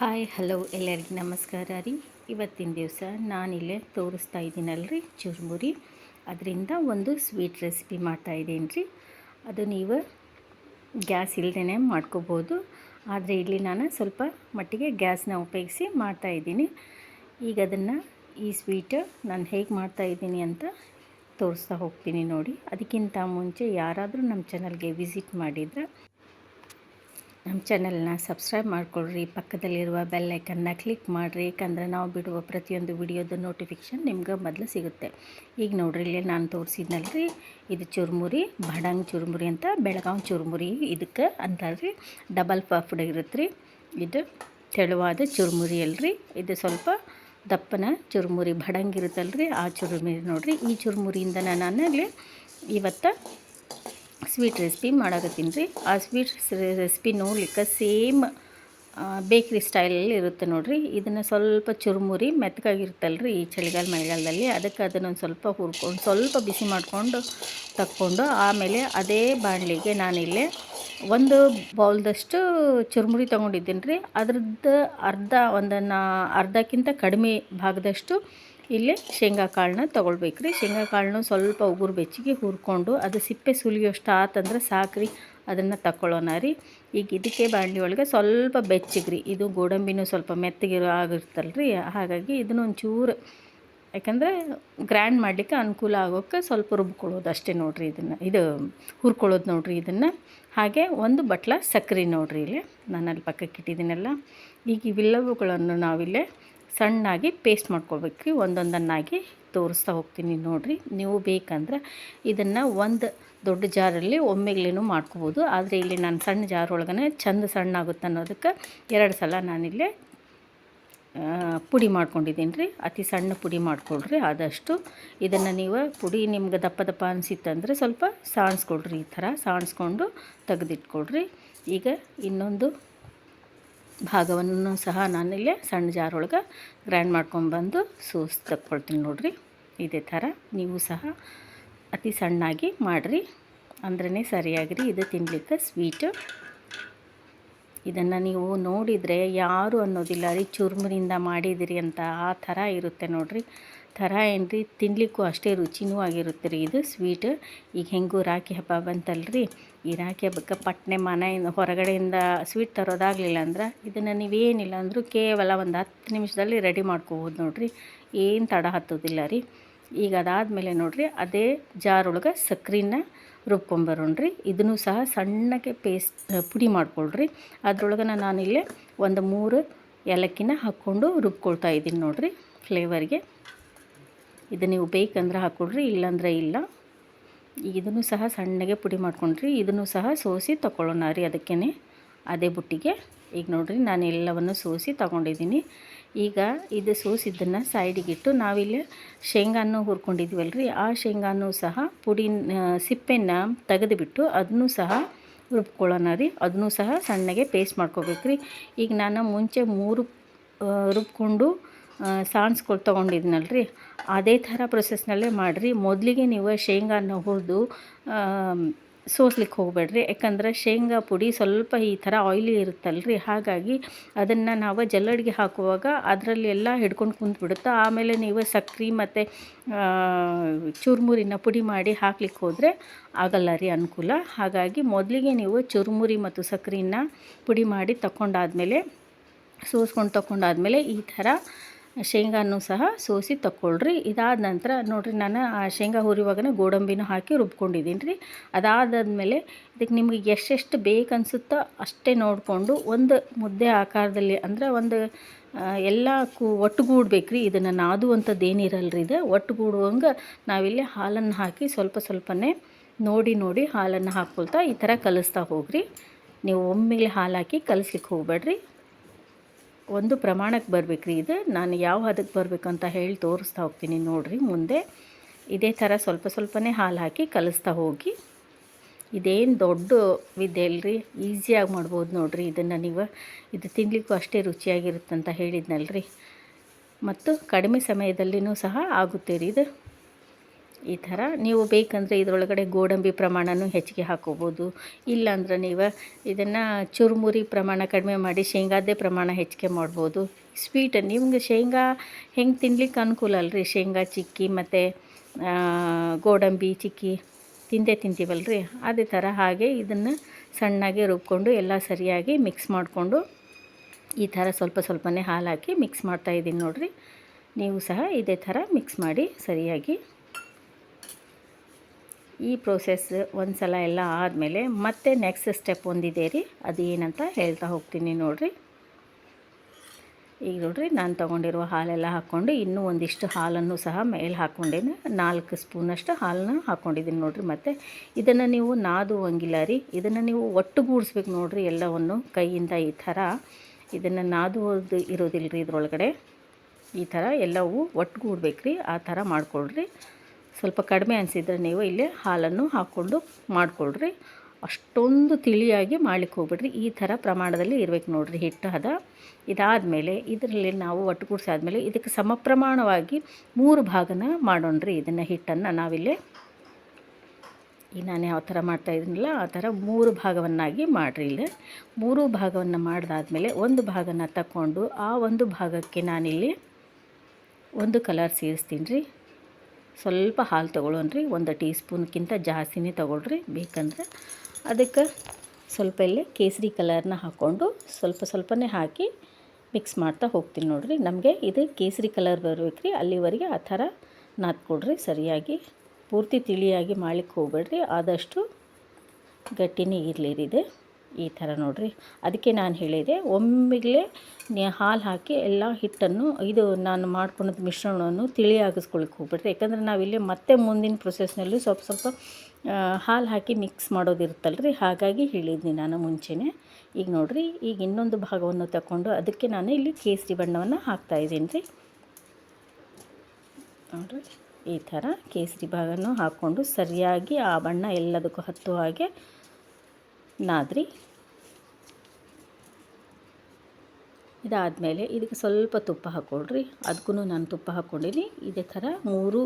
Hi, hello ಎಲ್ಲರಿಗೂ ನಮಸ್ಕಾರ ರೀ. ಇವತ್ತಿನ ದಿವಸ ನಾನಿಲ್ಲೇ ತೋರಿಸ್ತಾ ಇದ್ದೀನಲ್ರಿ ಚುರುಮುರಿ. ಅದರಿಂದ ಒಂದು ಸ್ವೀಟ್ ರೆಸಿಪಿ ಮಾಡ್ತಾಯಿದ್ದೀನಿ ರೀ. ಅದು ನೀವು ಗ್ಯಾಸ್ ಇಲ್ಲದೇ ಮಾಡ್ಕೋಬೋದು. ಆದರೆ ಇಲ್ಲಿ ನಾನು ಸ್ವಲ್ಪ ಮಟ್ಟಿಗೆ ಗ್ಯಾಸ್ನ ಉಪಯೋಗಿಸಿ ಮಾಡ್ತಾಯಿದ್ದೀನಿ ಈಗ ಅದನ್ನು ಈ ಸ್ವೀಟ್ ನಾನು ಹೇಗೆ ಮಾಡ್ತಾಯಿದ್ದೀನಿ ಅಂತ ತೋರಿಸ್ತಾ ಹೋಗ್ತೀನಿ ನೋಡಿ. ಅದಕ್ಕಿಂತ ಮುಂಚೆ ಯಾರಾದರೂ ನಮ್ಮ ಚಾನಲ್ಗೆ ವಿಸಿಟ್ ಮಾಡಿದರೆ ನಮ್ಮ ಚಾನೆಲ್ನ ಸಬ್ಸ್ಕ್ರೈಬ್ ಮಾಡಿಕೊಳ್ಳ್ರಿ ಪಕ್ಕದಲ್ಲಿರುವ ಬೆಲ್ಲೈಕನ್ನ ಕ್ಲಿಕ್ ಮಾಡಿರಿ, ಯಾಕಂದರೆ ನಾವು ಬಿಡುವ ಪ್ರತಿಯೊಂದು ವಿಡಿಯೋದ ನೋಟಿಫಿಕೇಷನ್ ನಿಮ್ಗೆ ಮೊದಲು ಸಿಗುತ್ತೆ. ಈಗ ನೋಡ್ರಿ, ಇಲ್ಲಿ ನಾನು ತೋರಿಸಿದ್ನಲ್ರಿ, ಇದು ಚುರುಮುರಿ ಭಡಂಗ್ ಚುರುಮುರಿ ಅಂತ ಬೆಳಗಾವಿ ಚುರುಮುರಿ ಇದಕ್ಕೆ ಅಂತಾರ್ರಿ, ಡಬಲ್ ಪಫ್ಡ್ ಇರುತ್ತೆ ರೀ ಇದು ತೆಳುವಾದ ಚುರುಮುರಿ ಅಲ್ರಿ, ಇದು ಸ್ವಲ್ಪ ದಪ್ಪನ ಚುರುಮುರಿ ಭಡಂಗ್ ಇರುತ್ತಲ್ರಿ ಆ ಚುರುಮುರಿ ನೋಡಿರಿ. ಈ ಚುರುಮುರಿಯಿಂದ ನಾನು ಇಲ್ಲಿ ಇವತ್ತು ಸ್ವೀಟ್ ರೆಸಿಪಿ ಮಾಡಕತ್ತೀನಿ ರೀ. ಆ ಸ್ವೀಟ್ ರೆಸಿಪಿ ನೋಡ್ಲಿಕ್ಕೆ ಸೇಮ್ ಬೇಕ್ರಿ ಸ್ಟೈಲಲ್ಲಿ ಇರುತ್ತೆ ನೋಡಿರಿ. ಇದನ್ನು ಸ್ವಲ್ಪ ಚುರುಮುರಿ ಮೆತ್ತಗಾಗಿರುತ್ತಲ್ಲ ರೀ ಈ ಚಳಿಗಾಲ, ಮಳೆಗಾಲದಲ್ಲಿ. ಅದಕ್ಕೆ ಅದನ್ನೊಂದು ಸ್ವಲ್ಪ ಹುರ್ಕೊಂಡು ಸ್ವಲ್ಪ ಬಿಸಿ ಮಾಡಿಕೊಂಡು ತಕ್ಕೊಂಡು ಆಮೇಲೆ ಅದೇ ಬಾಣಲಿಗೆ ನಾನಿಲ್ಲಿ ಒಂದು ಬೌಲ್ದಷ್ಟು ಚುರುಮುರಿ ತೊಗೊಂಡಿದ್ದೀನಿ ರೀ. ಅದ್ರದ್ದು ಅರ್ಧ ಒಂದನ್ನು, ಅರ್ಧಕ್ಕಿಂತ ಕಡಿಮೆ ಭಾಗದಷ್ಟು ಇಲ್ಲಿ ಶೇಂಗಾ ಕಾಳನ್ನ ತೊಗೊಳ್ಬೇಕು ರೀ. ಶೇಂಗಾ ಕಾಳನ್ನು ಸ್ವಲ್ಪ ಉಗುರು ಬೆಚ್ಚಿಗೆ ಹುರ್ಕೊಂಡು ಅದು ಸಿಪ್ಪೆ ಸುಲಿಯೋಷ್ಟು ಆತಂದ್ರೆ ಸಾಕ್ರಿ, ಅದನ್ನು ತಗೊಳ್ಳೋಣ ರೀ. ಈಗ ಇದಕ್ಕೆ ಬಾಣಲಿ ಒಳಗೆ ಸ್ವಲ್ಪ ಬೆಚ್ಚಗ್ರಿ ಇದು ಗೋಡಂಬಿನೂ ಸ್ವಲ್ಪ ಮೆತ್ತಗಿರೋ ಆಗಿರ್ತಲ್ಲ ರೀ. ಹಾಗಾಗಿ ಇದನ್ನು ಒಂಚೂರು, ಯಾಕಂದರೆ ಗ್ರ್ಯಾಂಡ್ ಮಾಡಲಿಕ್ಕೆ ಅನುಕೂಲ ಆಗೋಕ್ಕೆ ಸ್ವಲ್ಪ ರುಬ್ಕೊಳ್ಳೋದು ಅಷ್ಟೇ ನೋಡಿರಿ ಇದನ್ನು. ಇದು ಹುರ್ಕೊಳ್ಳೋದು ನೋಡಿರಿ ಇದನ್ನು. ಹಾಗೆ ಒಂದು ಬಟ್ಲ ಸಕ್ಕರೆ ನೋಡಿರಿ ಇಲ್ಲಿ. ನಾನು ಅಲ್ಲಿ ಪಕ್ಕಕ್ಕೆ ಇಟ್ಟಿದ್ದೀನಲ್ಲ. ಈಗ ಇವೆಲ್ಲವುಗಳನ್ನು ನಾವಿಲ್ಲೇ ಸಣ್ಣಾಗಿ ಪೇಸ್ಟ್ ಮಾಡ್ಕೊಳ್ಬೇಕು. ಒಂದೊಂದನ್ನಾಗಿ ತೋರಿಸ್ತಾ ಹೋಗ್ತೀನಿ ನೋಡಿರಿ. ನೀವು ಬೇಕಂದ್ರೆ ಇದನ್ನು ಒಂದು ದೊಡ್ಡ ಜಾರಲ್ಲಿ ಒಮ್ಮೆಗ್ಲೇನು ಮಾಡ್ಕೋಬೋದು. ಆದರೆ ಇಲ್ಲಿ ನಾನು ಸಣ್ಣ ಜಾರ್ ಒಳಗನೆ ಚಂದ ಸಣ್ಣ ಆಗುತ್ತೆ ಅನ್ನೋದಕ್ಕೆ ಎರಡು ಸಲ ನಾನಿಲ್ಲಿ ಪುಡಿ ಮಾಡ್ಕೊಂಡಿದ್ದೀನಿ ರೀ ಅತಿ ಸಣ್ಣ ಪುಡಿ ಮಾಡ್ಕೊಳ್ರಿ, ಆದಷ್ಟು. ಇದನ್ನು ನೀವು ಪುಡಿ ನಿಮ್ಗೆ ದಪ್ಪ ದಪ್ಪ ಅನಿಸಿತ್ತಂದರೆ ಸ್ವಲ್ಪ ಸಾಣಿಸ್ಕೊಳ್ರಿ ಈ ಥರ. ಸಾಣಿಸ್ಕೊಂಡು ತೆಗೆದಿಟ್ಕೊಳ್ರಿ. ಈಗ ಇನ್ನೊಂದು ಭಾಗವನ್ನು ಸಹ ನಾನಿಲ್ಲೇ ಸಣ್ಣ ಜಾರೊಳಗೆ ಗ್ರೈಂಡ್ ಮಾಡ್ಕೊಂಡ್ಬಂದು ಸೂಸ್ ತಕ್ಕೊಳ್ತೀನಿ ನೋಡಿರಿ. ಇದೇ ಥರ ನೀವು ಸಹ ಅತಿ ಸಣ್ಣಾಗಿ ಮಾಡಿರಿ. ಅಂದ್ರೇ ಸರಿಯಾಗಿರಿ. ಇದು ತಿನ್ನಲಿಕ್ಕೆ ಸ್ವೀಟು ಇದನ್ನು ನೀವು ನೋಡಿದರೆ ಯಾರು ಅನ್ನೋದಿಲ್ಲ. ರೀ ಚುರುಮುರಿಂದ ಮಾಡಿದಿರಿ ಅಂತ ಆ ಥರ ಇರುತ್ತೆ ನೋಡಿರಿ. ಥರ ಏನು ರೀ ತಿನ್ನಲಿಕ್ಕೂ ಅಷ್ಟೇ ರುಚಿನೂ ಆಗಿರುತ್ತೆ ರೀ ಇದು ಸ್ವೀಟ್ ಈಗ ಹೆಂಗೂ ರಾಖಿ ಹಬ್ಬ ಬಂತಲ್ರಿ? ಈ ರಾಖಿ ಹಬ್ಬಕ್ಕೆ ಪಟ್ನೆ ಮನೆಯಿಂದ ಹೊರಗಡೆಯಿಂದ ಸ್ವೀಟ್ ತರೋದಾಗಲಿಲ್ಲ ಅಂದ್ರೆ ಇದನ್ನು ನೀವೇನಿಲ್ಲ ಅಂದರೂ ಕೇವಲ ಒಂದು ಹತ್ತು ನಿಮಿಷದಲ್ಲಿ ರೆಡಿ ಮಾಡ್ಕೋಬೋದು ನೋಡಿರಿ. ಏನು ತಡ ಹತ್ತೋದಿಲ್ಲ ರೀ. ಈಗ ಅದಾದಮೇಲೆ ನೋಡಿರಿ ಅದೇ ಜಾರೊಳಗೆ ಸಕ್ಕರೆನ ರುಬ್ಕೊಂಬರೋಣ್ರಿ. ಇದನ್ನು ಸಹ ಸಣ್ಣಗೆ ಪೇಸ್ಟ್ ಪುಡಿ ಮಾಡ್ಕೊಳ್ರಿ. ಅದ್ರೊಳಗೆ ನಾನಿಲ್ಲೇ ಒಂದು ಮೂರು ಏಲಕ್ಕಿನ ಹಾಕ್ಕೊಂಡು ರುಬ್ಕೊಳ್ತಾ ಇದ್ದೀನಿ ನೋಡಿರಿ ಫ್ಲೇವರ್ಗೆ ಇದು ನೀವು ಬೇಕಂದ್ರೆ ಹಾಕ್ಕೊಡ್ರಿ, ಇಲ್ಲಾಂದ್ರೆ ಇಲ್ಲ. ಇದನ್ನು ಸಹ ಸಣ್ಣಗೆ ಪುಡಿ ಮಾಡ್ಕೊಂಡ್ರಿ, ಇದನ್ನು ಸಹ ಸೋಸಿ ತಗೊಳ್ಳೋಣ ರೀ ಅದಕ್ಕೇ ಅದೇ ಬುಟ್ಟಿಗೆ. ಈಗ ನೋಡಿರಿ, ನಾನು ಎಲ್ಲವನ್ನು ಸೋಸಿ ತಗೊಂಡಿದ್ದೀನಿ. ಈಗ ಇದು ಸೋಸಿದ್ದನ್ನು ಸೈಡಿಗಿಟ್ಟು ನಾವಿಲ್ಲಿ ಶೇಂಗಾನು ಹುರ್ಕೊಂಡಿದ್ವಲ್ಲ ರೀ ಆ ಶೇಂಗಾನು ಸಹ ಪುಡಿ ಸಿಪ್ಪೆನ ತೆಗೆದುಬಿಟ್ಟು ಅದನ್ನು ಸಹ ರುಬ್ಕೊಳ್ಳೋಣ ರೀ. ಅದನ್ನು ಸಹ ಸಣ್ಣಗೆ ಪೇಸ್ಟ್ ಮಾಡ್ಕೋಬೇಕು ರೀ ಈಗ ನಾನು ಮುಂಚೆ ಮೂರು ರುಬ್ಕೊಂಡು ತೊಗೊಂಡಿದ್ನಲ್ಲ ರೀ ಅದೇ ಥರ ಪ್ರೊಸೆಸ್ನಲ್ಲೇ ಮಾಡಿರಿ. ಮೊದಲಿಗೆ ನೀವು ಶೇಂಗಾನ ಹುರಿದು ಸೋಸ್ಲಿಕ್ಕೆ ಹೋಗಬೇಡ್ರಿ. ಯಾಕಂದ್ರೆ ಶೇಂಗಾ ಪುಡಿ ಸ್ವಲ್ಪ ಈ ಥರ ಆಯ್ಲಿ ಇರುತ್ತಲ್ಲ ರೀ ಹಾಗಾಗಿ ಅದನ್ನು ನಾವು ಜಲ್ಲಡಿಗೆ ಹಾಕುವಾಗ ಅದರಲ್ಲಿ ಎಲ್ಲ ಹಿಡ್ಕೊಂಡು ಕುಂತ್ಬಿಡುತ್ತೆ, ಆಮೇಲೆ ನೀವು ಸಕ್ರೆ ಮತ್ತು ಚುರುಮುರಿನ ಪುಡಿ ಮಾಡಿ ಹಾಕ್ಲಿಕ್ಕೆ ಹೋದರೆ ಆಗಲ್ಲ ರೀ ಅನುಕೂಲ. ಹಾಗಾಗಿ ಮೊದಲಿಗೆ ನೀವು ಚುರುಮುರಿ ಮತ್ತು ಸಕ್ರೆನ ಪುಡಿ ಮಾಡಿ ತಗೊಂಡಾದ್ಮೇಲೆ ಸೋಸ್ಕೊಂಡು ತಗೊಂಡಾದ್ಮೇಲೆ ಈ ಥರ ಶೇಂಗಾನು ಸಹ ಸೋಸಿ ತಗೊಳ್ರಿ ಇದಾದ ನಂತರ ನೋಡಿರಿ ನಾನು ಆ ಶೇಂಗಾ ಹುರಿಯುವಾಗನೇ ಗೋಡಂಬಿನೂ ಹಾಕಿ ರುಬ್ಕೊಂಡಿದ್ದೀನಿ ರೀ ಅದಾದಮೇಲೆ ಇದಕ್ಕೆ ನಿಮಗೆ ಎಷ್ಟೆಷ್ಟು ಬೇಕನ್ಸುತ್ತೋ ಅಷ್ಟೇ ನೋಡಿಕೊಂಡು ಒಂದು ಮುದ್ದೆ ಆಕಾರದಲ್ಲಿ ಅಂದರೆ ಒಂದು ಎಲ್ಲ ಕೂ ಒಟ್ಟುಗೂಡ್ಬೇಕು ರೀ ಇದನ್ನು ನಾದುವಂಥದ್ದು ಏನಿರಲ್ಲ ರೀ ಇದು. ಒಟ್ಟುಗೂಡುವಂಗೆ ನಾವಿಲ್ಲಿ ಹಾಲನ್ನು ಹಾಕಿ ಸ್ವಲ್ಪ ಸ್ವಲ್ಪನೇ ನೋಡಿ ನೋಡಿ ಹಾಲನ್ನು ಹಾಕ್ಕೊಳ್ತಾ ಈ ಥರ ಕಲಿಸ್ತಾ ಹೋಗ್ರಿ. ನೀವು ಒಮ್ಮೆಲೆ ಹಾಲು ಹಾಕಿ ಕಲಿಸ್ಲಿಕ್ಕೆ ಹೋಗ್ಬೇಡ್ರಿ. ಒಂದು ಪ್ರಮಾಣಕ್ಕೆ ಬರಬೇಕ್ರಿ. ಇದು ನಾನು ಯಾವ ಹದಕ್ಕೆ ಬರಬೇಕು ಅಂತ ಹೇಳಿ ತೋರಿಸ್ತಾ ಹೋಗ್ತೀನಿ ನೋಡಿರಿ. ಮುಂದೆ ಇದೇ ಥರ ಸ್ವಲ್ಪ ಸ್ವಲ್ಪನೇ ಹಾಲು ಹಾಕಿ ಕಲಿಸ್ತಾ ಹೋಗಿ. ಇದೇನು ದೊಡ್ಡ ವಿದ್ಯೆ ಅಲ್ರಿ ಈಸಿಯಾಗಿ ಮಾಡ್ಬೋದು ನೋಡಿರಿ ಇದನ್ನು ನೀವು. ಇದು ತಿನ್ನಲಿಕ್ಕೂ ಅಷ್ಟೇ ರುಚಿಯಾಗಿರುತ್ತಂತ ಹೇಳಿದ್ನಲ್ರಿ. ಮತ್ತು ಕಡಿಮೆ ಸಮಯದಲ್ಲಿಯೂ ಸಹ ಆಗುತ್ತೆ ರೀ ಇದು. ಈ ಥರ ನೀವು ಬೇಕಂದರೆ ಇದರೊಳಗಡೆ ಗೋಡಂಬಿ ಪ್ರಮಾಣನೂ ಹೆಚ್ಚಿಗೆ ಹಾಕೋಬೋದು. ಇಲ್ಲಾಂದ್ರೆ ನೀವು ಇದನ್ನು ಚುರುಮುರಿ ಪ್ರಮಾಣ ಕಡಿಮೆ ಮಾಡಿ ಶೇಂಗಾದೇ ಪ್ರಮಾಣ ಹೆಚ್ಚಿಗೆ ಮಾಡ್ಬೋದು. ಸ್ವೀಟ್ ನಿಮ್ಗೆ ಶೇಂಗಾ ಹೆಂಗೆ ತಿನ್ಲಿಕ್ಕೆ ಅನುಕೂಲ ಅಲ್ರಿ? ಶೇಂಗಾ, ಚಿಕ್ಕಿ ಮತ್ತು ಗೋಡಂಬಿ, ಚಿಕ್ಕಿ ತಿಂದೇ ತಿಂತೀವಲ್ರಿ? ಅದೇ ಥರ ಹಾಗೆ ಇದನ್ನು ಸಣ್ಣಗೆ ರುಬ್ಕೊಂಡು ಎಲ್ಲ ಸರಿಯಾಗಿ ಮಿಕ್ಸ್ ಮಾಡಿಕೊಂಡು ಈ ಥರ ಸ್ವಲ್ಪ ಸ್ವಲ್ಪನೇ ಹಾಲು ಹಾಕಿ ಮಿಕ್ಸ್ ಮಾಡ್ತಾಯಿದ್ದೀನಿ ನೋಡಿರಿ. ನೀವು ಸಹ ಇದೇ ಥರ ಮಿಕ್ಸ್ ಮಾಡಿ ಸರಿಯಾಗಿ ಈ ಪ್ರೋಸೆಸ್ ಒಂದು ಸಲ ಎಲ್ಲ ಆದಮೇಲೆ ಮತ್ತೆ ನೆಕ್ಸ್ಟ್ ಸ್ಟೆಪ್ ಒಂದಿದೆ ರೀ. ಅದು ಏನಂತ ಹೇಳ್ತಾ ಹೋಗ್ತೀನಿ ನೋಡಿರಿ. ಈಗ ನೋಡಿರಿ, ನಾನು ತೊಗೊಂಡಿರುವ ಹಾಲೆಲ್ಲ ಹಾಕ್ಕೊಂಡು ಇನ್ನೂ ಒಂದಿಷ್ಟು ಹಾಲನ್ನು ಸಹ ಮೇಲೆ ಹಾಕ್ಕೊಂಡೇನೆ. ನಾಲ್ಕು ಸ್ಪೂನಷ್ಟು ಹಾಲನ್ನ ಹಾಕ್ಕೊಂಡಿದ್ದೀನಿ ನೋಡಿರಿ ಮತ್ತು. ಇದನ್ನು ನೀವು ನಾದುವಂಗಿಲ್ಲ ರೀ. ಇದನ್ನು ನೀವು ಒಟ್ಟುಗೂಡಿಸ್ಬೇಕು ನೋಡಿರಿ ಎಲ್ಲವನ್ನು ಕೈಯಿಂದ ಈ ಥರ. ಇದನ್ನು ನಾದುವುದು ಇರೋದಿಲ್ಲ ರೀ ಇದರೊಳಗಡೆ. ಈ ಥರ ಎಲ್ಲವೂ ಒಟ್ಟುಗೂಡ್ಬೇಕು ರೀ. ಆ ಥರ ಮಾಡ್ಕೊಳ್ರಿ. ಸ್ವಲ್ಪ ಕಡಿಮೆ ಅನಿಸಿದ್ರೆ ನೀವು ಇಲ್ಲಿ ಹಾಲನ್ನು ಹಾಕ್ಕೊಂಡು ಮಾಡಿಕೊಳ್ರಿ. ಅಷ್ಟೊಂದು ತಿಳಿಯಾಗಿ ಮಾಡ್ಲಿಕ್ಕೆ ಹೋಗ್ಬಿಡ್ರಿ. ಈ ಥರ ಪ್ರಮಾಣದಲ್ಲಿ ಇರ್ಬೇಕು ನೋಡಿರಿ ಹಿಟ್ಟು ಹದ. ಇದಾದಮೇಲೆ ಇದರಲ್ಲಿ ನಾವು ಒಟ್ಟುಗೂಡಿಸಿ ಆದಮೇಲೆ ಇದಕ್ಕೆ ಸಮ ಪ್ರಮಾಣವಾಗಿ ಮೂರು ಭಾಗನ ಮಾಡೋಣ್ರಿ ಇದನ್ನು ಹಿಟ್ಟನ್ನು. ನಾವಿಲ್ಲಿ ಈ ನಾನು ಯಾವ ಥರ ಮಾಡ್ತಾ ಇದ್ದೀನಲ್ಲ, ಆ ಥರ ಮೂರು ಭಾಗವನ್ನಾಗಿ ಮಾಡಿರಿ ಇಲ್ಲಿ. ಮೂರು ಭಾಗವನ್ನು ಮಾಡಿದಾದ್ಮೇಲೆ ಒಂದು ಭಾಗನ ತಗೊಂಡು ಆ ಒಂದು ಭಾಗಕ್ಕೆ ನಾನಿಲ್ಲಿ ಒಂದು ಕಲರ್ ಸೇರಿಸ್ತೀನಿ ರೀ. ಸ್ವಲ್ಪ ಹಾಲು ತೊಗೊಳೋಣ್ರಿ ಒಂದು ಟೀ ಸ್ಪೂನ್ಗಿಂತ ಜಾಸ್ತಿನೇ ತೊಗೊಳ್ರಿ ಬೇಕಂದ್ರೆ. ಅದಕ್ಕೆ ಸ್ವಲ್ಪ ಇಲ್ಲಿ ಕೇಸರಿ ಕಲರ್ನ ಹಾಕ್ಕೊಂಡು ಸ್ವಲ್ಪ ಸ್ವಲ್ಪನೇ ಹಾಕಿ ಮಿಕ್ಸ್ ಮಾಡ್ತಾ ಹೋಗ್ತೀನಿ ನೋಡಿರಿ. ನಮಗೆ ಇದು ಕೇಸರಿ ಕಲರ್ ಬರ್ಬೇಕು ರೀ ಅಲ್ಲಿವರೆಗೆ ಆ ಥರ ನಾದ್ಕೊಡ್ರಿ. ಸರಿಯಾಗಿ ಪೂರ್ತಿ ತಿಳಿಯಾಗಿ ಮಾಡ್ಲಿಕ್ಕೆ ಹೋಗ್ಬೇಡ್ರಿ. ಆದಷ್ಟು ಗಟ್ಟಿನೇ ಇರಲಿ ಇದು. ಈ ಥರ ನೋಡಿರಿ. ಅದಕ್ಕೆ ನಾನು ಹೇಳಿದೆ, ಒಮ್ಮಿಗಲೇ ಹಾಲು ಹಾಕಿ ಎಲ್ಲ ಹಿಟ್ಟನ್ನು ಇದು ನಾನು ಮಾಡ್ಕೊಂಡಿದ್ದ ಮಿಶ್ರಣವನ್ನು ತಿಳಿಯಾಗಿಸ್ಕೊಳಕ್ಕೆ ಹೋಗ್ಬಿಟ್ರೆ ಯಾಕಂದರೆ ನಾವಿಲ್ಲಿ ಮತ್ತೆ ಮುಂದಿನ ಪ್ರೊಸೆಸ್ನಲ್ಲಿ ಸ್ವಲ್ಪ ಸ್ವಲ್ಪ ಹಾಲು ಹಾಕಿ ಮಿಕ್ಸ್ ಮಾಡೋದಿರುತ್ತಲ್ಲ ರೀ ಹಾಗಾಗಿ ಹೇಳಿದ್ನಿ ನಾನು ಮುಂಚೆನೇ. ಈಗ ನೋಡಿರಿ, ಈಗ ಇನ್ನೊಂದು ಭಾಗವನ್ನು ತಗೊಂಡು ಅದಕ್ಕೆ ನಾನು ಇಲ್ಲಿ ಕೇಸರಿ ಬಣ್ಣವನ್ನು ಹಾಕ್ತಾಯಿದ್ದೀನಿ ರೀ ನೋಡಿರಿ, ಈ ಥರ ಕೇಸರಿ ಭಾಗನೂ ಹಾಕ್ಕೊಂಡು ಸರಿಯಾಗಿ ಆ ಬಣ್ಣ ಎಲ್ಲದಕ್ಕೂ ಹತ್ತು ಹಾಗೆ ನಾದ್ರಿ. ಇದಾದಮೇಲೆ ಇದಕ್ಕೆ ಸ್ವಲ್ಪ ತುಪ್ಪ ಹಾಕ್ಕೊಳ್ರಿ ಅದಕ್ಕೂ ನಾನು ತುಪ್ಪ ಹಾಕ್ಕೊಂಡಿನಿ ಇದೇ ಥರ ಮೂರು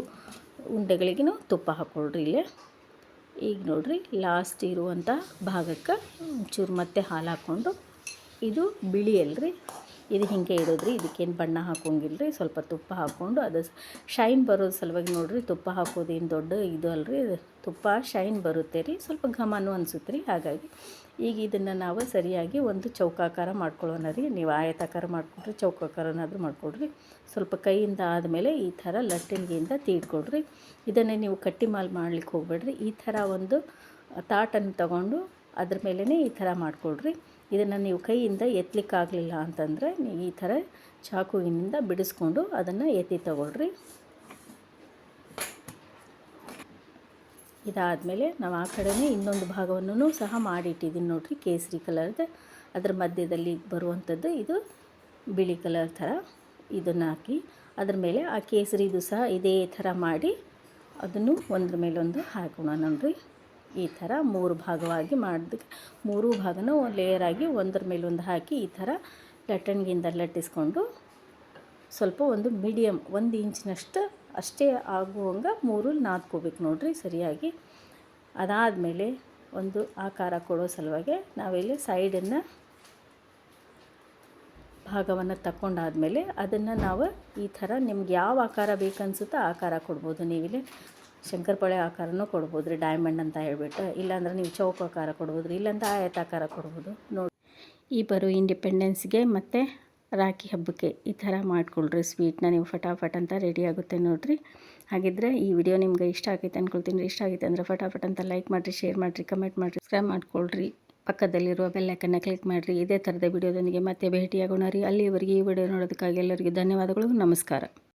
ಉಂಡೆಗಳಿಗೂ ತುಪ್ಪ ಹಾಕ್ಕೊಳ್ರಿ ಇಲ್ಲೇ. ಈಗ ನೋಡಿರಿ ಲಾಸ್ಟ್ ಇರುವಂಥ ಭಾಗಕ್ಕೆ ಒಂಚೂರು ಮತ್ತೆ ಹಾಲು ಹಾಕ್ಕೊಂಡು ಇದು ಬಿಳಿ ಅಲ್ರಿ. ಇದು ಹೀಗೆ ಇಡೋದ್ರಿ ಇದಕ್ಕೇನು ಬಣ್ಣ ಹಾಕೋಂಗಿಲ್ಲ ರೀ ಸ್ವಲ್ಪ ತುಪ್ಪ ಹಾಕ್ಕೊಂಡು ಅದು ಶೈನ್ ಬರೋದು ಸಲುವಾಗಿ ನೋಡಿರಿ, ತುಪ್ಪ ಹಾಕೋದೇನು ದೊಡ್ಡ ಇದು ಅಲ್ರಿ ತುಪ್ಪ ಶೈನ್ ಬರುತ್ತೆ ರೀ, ಸ್ವಲ್ಪ ಘಮನೂ ಅನಿಸುತ್ತೆ ರೀ, ಹಾಗಾಗಿ ಈಗ ಇದನ್ನು ನಾವು ಸರಿಯಾಗಿ ಒಂದು ಚೌಕಾಕಾರ ಮಾಡ್ಕೊಳ್ಳೋಣ ರೀ, ನೀವು ಆಯತಾಕಾರ ಮಾಡಿಕೊಡ್ರಿ, ಚೌಕಾಕಾರನಾದರೂ ಮಾಡಿಕೊಡ್ರಿ, ಸ್ವಲ್ಪ ಕೈಯಿಂದ ಆದಮೇಲೆ ಈ ಥರ ಲಟ್ಟಿಣಿಗೆಯಿಂದ ತೀಡ್ಕೊಡ್ರಿ, ಇದನ್ನೇ ನೀವು ಕಟ್ಟಿ ಮಾಲ್ ಮಾಡ್ಲಿಕ್ಕೆ ಹೋಗ್ಬೇಡ್ರಿ, ಈ ಥರ ಒಂದು ತಾಟನ್ನು ತಗೊಂಡು ಅದ್ರ ಮೇಲೇ ಈ ಥರ ಮಾಡಿಕೊಡ್ರಿ. ಇದನ್ನು ನೀವು ಕೈಯಿಂದ ಎತ್ತಲಿಕ್ಕಾಗಲಿಲ್ಲ ಅಂತಂದರೆ ನೀವು ಈ ಥರ ಚಾಕುವಿನಿಂದ ಬಿಡಿಸ್ಕೊಂಡು ಅದನ್ನು ಎತ್ತಿ ತಗೊಳ್ರಿ. ಇದಾದಮೇಲೆ ನಾವು ಆ ಕಡೆಯೇ ಇನ್ನೊಂದು ಭಾಗವನ್ನು ಸಹ ಮಾಡಿಟ್ಟಿದ್ದೀನಿ ನೋಡಿರಿ, ಕೇಸರಿ ಕಲರ್ದು. ಅದರ ಮಧ್ಯದಲ್ಲಿ ಬರುವಂಥದ್ದು ಇದು ಬಿಳಿ ಕಲರ್ ಥರ ಇದನ್ನು ಹಾಕಿ, ಅದ್ರ ಮೇಲೆ ಆ ಕೇಸರಿದು ಸಹ ಇದೇ ಥರ ಮಾಡಿ ಅದನ್ನು ಒಂದ್ರ ಮೇಲೊಂದು ಹಾಕೋಣ ನೋಡ್ರಿ. ಈ ಥರ ಮೂರು ಭಾಗವಾಗಿ ಮಾಡಿದಕ್ಕೆ ಮೂರು ಭಾಗನೂ ಲೇಯರಾಗಿ ಒಂದರ ಮೇಲೆ ಒಂದು ಹಾಕಿ ಈ ಥರ ಲಟ್ಟಣಿಗಿಂದ ಲಟ್ಟಿಸ್ಕೊಂಡು ಸ್ವಲ್ಪ ಒಂದು ಮೀಡಿಯಮ್ ಒಂದು ಇಂಚಿನಷ್ಟು ಅಷ್ಟೇ ಆಗುವಂಗೆ ಮೂರು ನಾದ್ಕೋಬೇಕು ನೋಡಿರಿ ಸರಿಯಾಗಿ. ಅದಾದಮೇಲೆ ಒಂದು ಆಕಾರ ಕೊಡೋ ಸಲುವಾಗಿ ನಾವಿಲ್ಲಿ ಸೈಡನ್ನು ಭಾಗವನ್ನು ತಕ್ಕೊಂಡಾದ್ಮೇಲೆ ಅದನ್ನು ನಾವು ಈ ಥರ ನಿಮ್ಗೆ ಯಾವ ಆಕಾರ ಬೇಕನ್ಸುತ್ತೋ ಆಕಾರ ಕೊಡ್ಬೋದು ನೀವಿಲ್ಲಿ. ಶಂಕರಪೊಳೆ ಆಕಾರನೂ ಕೊಡ್ಬೋದು ರೀ ಡೈಮಂಡ್ ಅಂತ ಹೇಳ್ಬಿಟ್ಟು. ಇಲ್ಲಾಂದ್ರೆ ನೀವು ಚೌಕಾಕಾರ ಕೊಡ್ಬೋದು ರೀ ಇಲ್ಲಾಂದ್ರೆ ಆಯತಾಕಾರ ಕೊಡ್ಬೋದು. ನೋಡಿ. ಈ ಬರೋ ಇಂಡಿಪೆಂಡೆನ್ಸ್ಗೆ ಮತ್ತು ರಾಖಿ ಹಬ್ಬಕ್ಕೆ ಈ ಥರ ಮಾಡ್ಕೊಳ್ರಿ ಸ್ವೀಟ್ನ ನೀವು ಫಟಾಫಟ್ ಅಂತ ರೆಡಿ ಆಗುತ್ತೆ ನೋಡಿರಿ. ಹಾಗಿದ್ರೆ ಈ ವಿಡಿಯೋ ನಿಮ್ಗೆ ಇಷ್ಟ ಆಗೈತೆ ಅಂದ್ಕೊಳ್ತೀನಿ ಇಷ್ಟ ಆಗೈತೆ ಅಂದರೆ ಫಟಾಫಟ್ ಅಂತ ಲೈಕ್ ಮಾಡಿರಿ ಶೇರ್ ಮಾಡಿರಿ ಕಮೆಂಟ್ ಮಾಡಿರಿ ಸಬ್ಸ್ಕ್ರೈಬ್ ಮಾಡ್ಕೊಳ್ರಿ. ಪಕ್ಕದಲ್ಲಿರುವ ಬೆಲ್ಲೈಕನ್ನು ಕ್ಲಿಕ್ ಮಾಡಿರಿ. ಇದೇ ಥರದ ವಿಡಿಯೋದೊಂದಿಗೆ ಮತ್ತೆ ಭೇಟಿಯಾಗೋಣ ರೀ. ಅಲ್ಲಿವರೆಗೆ ಈ ವಿಡಿಯೋ ನೋಡೋದಕ್ಕಾಗಿ ಎಲ್ಲರಿಗೂ ಧನ್ಯವಾದಗಳು, ನಮಸ್ಕಾರ.